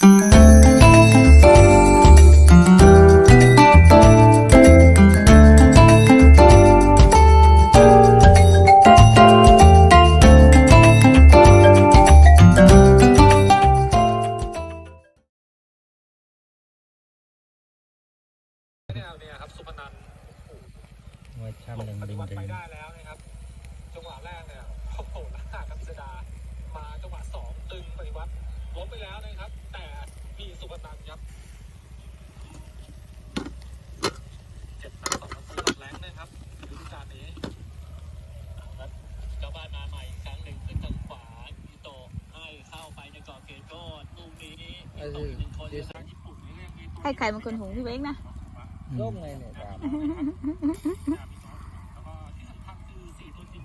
เนี่ยเนี่ยครับสุพนันไว้ช่ำหลแดบงปดึฏิงวัติดึไปงได้แล้วนะครับจังหวะแรกเนี่ยโอ้โหหน้าครับเสยดามาจังหวะสองตึงปฏิวัติล้มไปแล้วนะครับ แต่มีสุพนันครับเจ็ดนัดสองประตูกับแรงนะครับฤดูกาลนี้ครับเจ้าบ้านมาใหม่อีกครั้งหนึ่งขึ้นทางขวาอิโตะให้เข้าไปในกรอบเขตโทษลูกนี้อิโตะอีกหนึ่งคนเดียวทางญี่ปุ่นนี่เรียกมีตัวให้ใครเป็นคนหุงพี่เบ้งนะ ร่มไงเนี่ยตามแล้วก็ที่สำคัญคือสี่ตัวจริง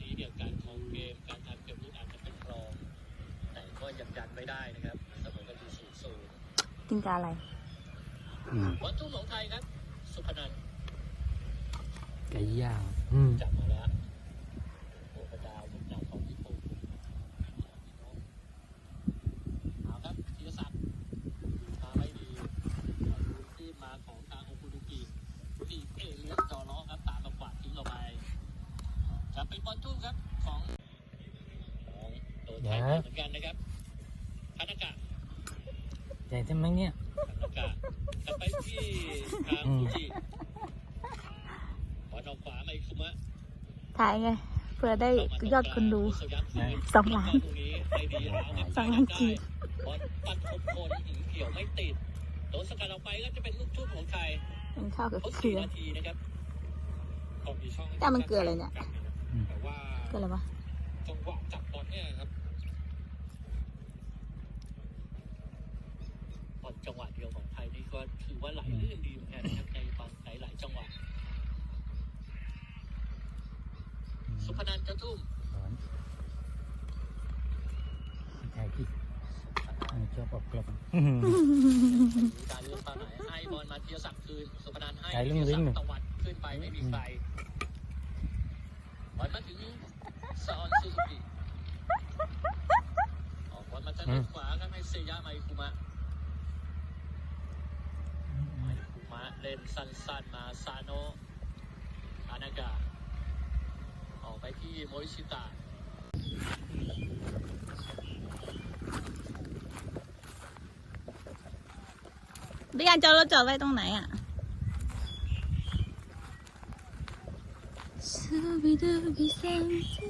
ทีเดียวกันของเกมการทำเกมลุกอาจจะเป็นรอง แต่ก็ยังยันไม่ได้นะครับเสมอกันอยู่ศูนย์ศูนย์ กินกาอะไรอืมบอลทุ่มของไทยครับ สุพนันท์ไก่ย่างอืมจับมาแล้วโอปดาวมุกดาวของญี่ปุ่นเอาครับธีรศักดิ์มาไม่ดีเอาดูขึ้นมาของทางโอคุดุกิตีเอเลียสจอล้อครับตามมากวาดทิ้งออกไปจะเป็นบอลทุ่มครับของของโดนไทยเหมือนกันนะครับพันากะ ใหญ่ใช่ไหมเนี่ยอากาศกลับไปที่ทางฟูจิบอลออกขวามาอีกคุมะถ่ายไงเพื่อได้ยอดคนดูสองล้านตรงนี้ไม่ดีแล้วครับสองล้านกีบบอลปัดคมคนหิงเกี่ยวไม่ติดโดนสกัดออกไปก็จะเป็นลูกทุ่มของไทยมันเข้ากับเขาเกลืสี่อนาทีนะครับก็มีช่องแต่มันเกลืออะไรเนี่ยแต่ว่าเกลืออะไรวะจังหวะจับบอลเนี่ยครับ บอลจังหวะเดียวของไทยนี่ก็ ถือว่าไหลลื่นดีเหมือนกันนะครับในบางหลาย ๆ จังหวะสุพนันท์จะทุ่มสอนไก่ที่มันชอบออกกลบการเลือกตาไหนให้บอลมาเทียศักดิ์คืนสุพนันท์ให้ไกลเรื่เทีอยงวิ่งศักดิ์ตะวัดขึ้นไปไม่มีใครบอลมาถึงซอนซูซูกิออกบอลมาทางด้านขวาครับให้เซยะไมคุมะไมคุมะ เล่นสั้นๆมาซาโนะอานากะออกไปที่โมริชิตะพี่การจอดรถจอดไว้ตรงไหนอะซูบิดูบิเซนติ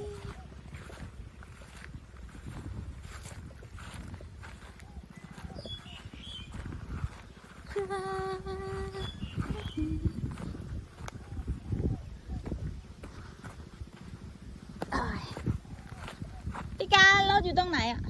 เอ้ยพี่การรถ อยู่ตรงไหนอะ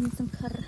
muito cara.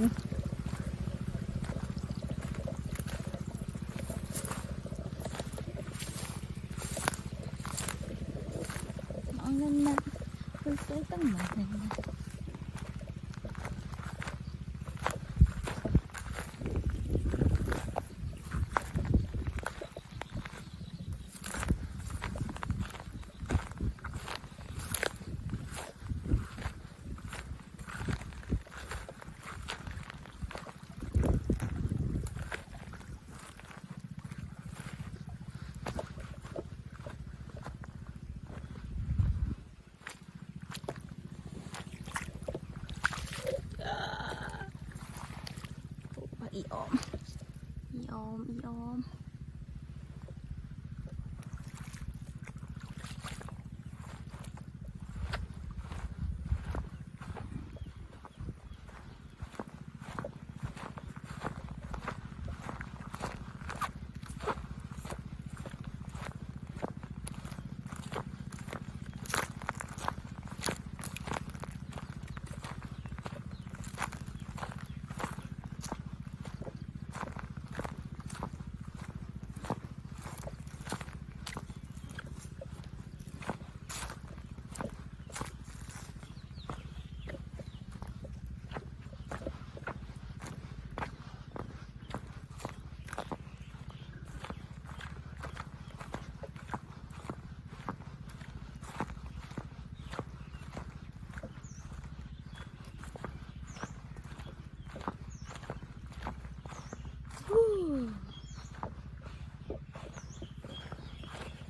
งูมองนั่นนะคือ อีออม อีออม อีออม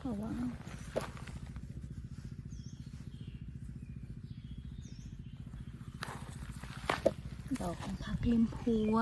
ระวังดอกของ ผักริมหัว